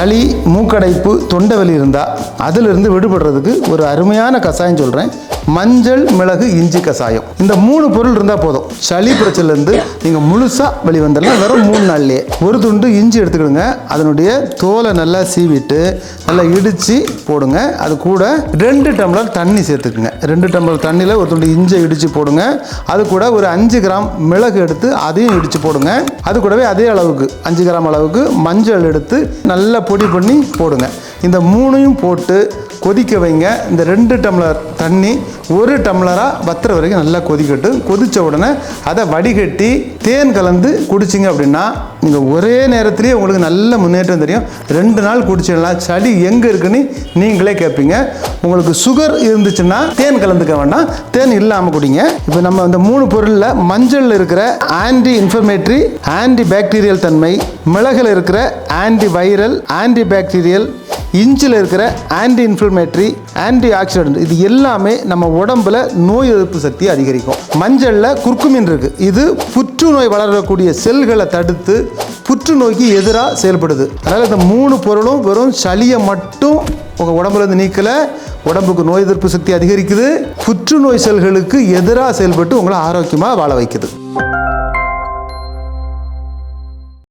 சளி மூக்கடைப்பு தொண்டை வலி இருந்தால் அதிலிருந்து விடுபடுறதுக்கு ஒரு அருமையான கஷாயம் சொல்கிறேன் மஞ்சள் மிளகு இஞ்சி கசாயம். இந்த மூணு பொருள் இருந்தால் போதும். சளி பிரச்சனைலேருந்து நீங்கள் முழுசாக வெளிவந்துடலாம். வெறும் மூணு நாள்லேயே. ஒரு துண்டு இஞ்சி எடுத்துக்கிடுங்க. அதனுடைய தோலை நல்லா சீவிட்டு நல்லா இடித்து போடுங்க. அது கூட ரெண்டு டம்ளர் தண்ணி சேர்த்துக்குங்க. ரெண்டு டம்ளர் தண்ணியில் ஒரு துண்டு இஞ்சி இடித்து போடுங்க. அது கூட ஒரு அஞ்சு கிராம் மிளகு எடுத்து அதையும் இடித்து போடுங்க. அது கூடவே அதே அளவுக்கு அஞ்சு கிராம் அளவுக்கு மஞ்சள் எடுத்து நல்லா பொடி பண்ணி போடுங்க. இந்த மூணையும் போட்டு கொதிக்க வைங்க. இந்த ரெண்டு டம்ளர் தண்ணி ஒரு டம்ளராக வத்துற வரைக்கும் நல்லா கொதிக்கட்டும். கொதித்த உடனே அதை வடிகட்டி தேன் கலந்து குடிச்சிங்க அப்படின்னா நீங்கள் ஒரே நேரத்துலேயே உங்களுக்கு நல்ல முன்னேற்றம் தெரியும். ரெண்டு நாள் குடிச்சிடலாம். சளி எங்கே இருக்குன்னு நீங்களே கேட்பீங்க. உங்களுக்கு சுகர் இருந்துச்சுன்னா தேன் கலந்துக்க வேண்டாம். தேன் இல்லாமல் குடிங்க. இப்போ நம்ம இந்த மூணு பொருளில் மஞ்சளில் இருக்கிற ஆன்டி இன்ஃபர்மேட்ரி ஆன்டி பாக்டீரியல் தன்மை மிளகில் இருக்கிற ஆன்டி வைரல் ஆன்டி பாக்டீரியல் இஞ்சில் இருக்கிற ஆன்டி இன்ஃப்ளமேட்டரி ஆன்டி ஆக்சிடென்ட் இது எல்லாமே நம்ம உடம்புல நோய் எதிர்ப்பு சக்தியை அதிகரிக்கும். மஞ்சளில் குர்குமின் இருக்குது இது புற்றுநோய் வளரக்கூடிய செல்களை தடுத்து புற்றுநோய்க்கு எதிராக செயல்படுது. அதனால் இந்த மூணு பொருளும் வெறும் சளியை மட்டும் உங்கள் உடம்புலேருந்து நீக்கலை உடம்புக்கு நோய் எதிர்ப்பு சக்தி அதிகரிக்குது புற்றுநோய் செல்களுக்கு எதிராக செயல்பட்டு உங்களை ஆரோக்கியமாக வாழ வைக்குது.